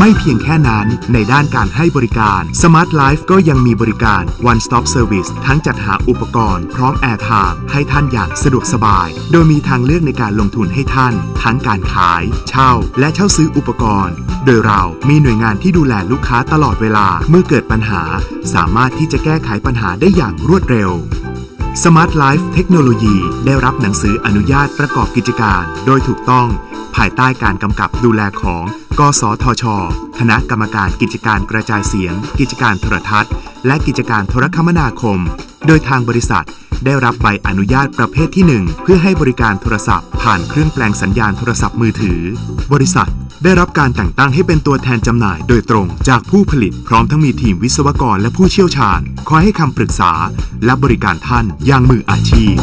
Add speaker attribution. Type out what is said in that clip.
Speaker 1: ไม่เพียงแค่นั้น ในด้านการให้บริการ Smart Life ก็ยังมีบริการ One Stop Service ทั้งจัดหาอุปกรณ์ พร้อมแอร์ไทม์ให้ท่านอย่างสะดวกสบาย โดยมีทางเลือกในการลงทุนให้ท่าน ทั้งการขาย เช่า และเช่าซื้ออุปกรณ์ โดยเรามีหน่วยงานที่ดูแลลูกค้าตลอดเวลาเมื่อเกิดปัญหา สามารถที่จะแก้ไขปัญหาได้อย่างรวดเร็ว Smart Life เทคโนโลยีได้รับหนังสืออนุญาตประกอบกิจการ โดยถูกต้อง ภายใต้การกำกับดูแลของ กสทช คณะกรรมการกิจการกระจายเสียง กิจการโทรทัศน์ และกิจการโทรคมนาคม โดยทางบริษัทได้รับใบอนุญาตประเภทที่ 1 เพื่อให้บริการโทรศัพท์ ผ่านเครื่องแปลงสัญญาณโทรศัพท์มือถือ บริษัทได้รับการแต่งตั้งให้เป็นตัวแทนจำหน่ายโดยตรงจากผู้ผลิตพร้อมทั้งมีทีมวิศวกรและผู้เชี่ยวชาญ คอยให้คำปรึกษา และบริการท่านอย่างมืออาชีพ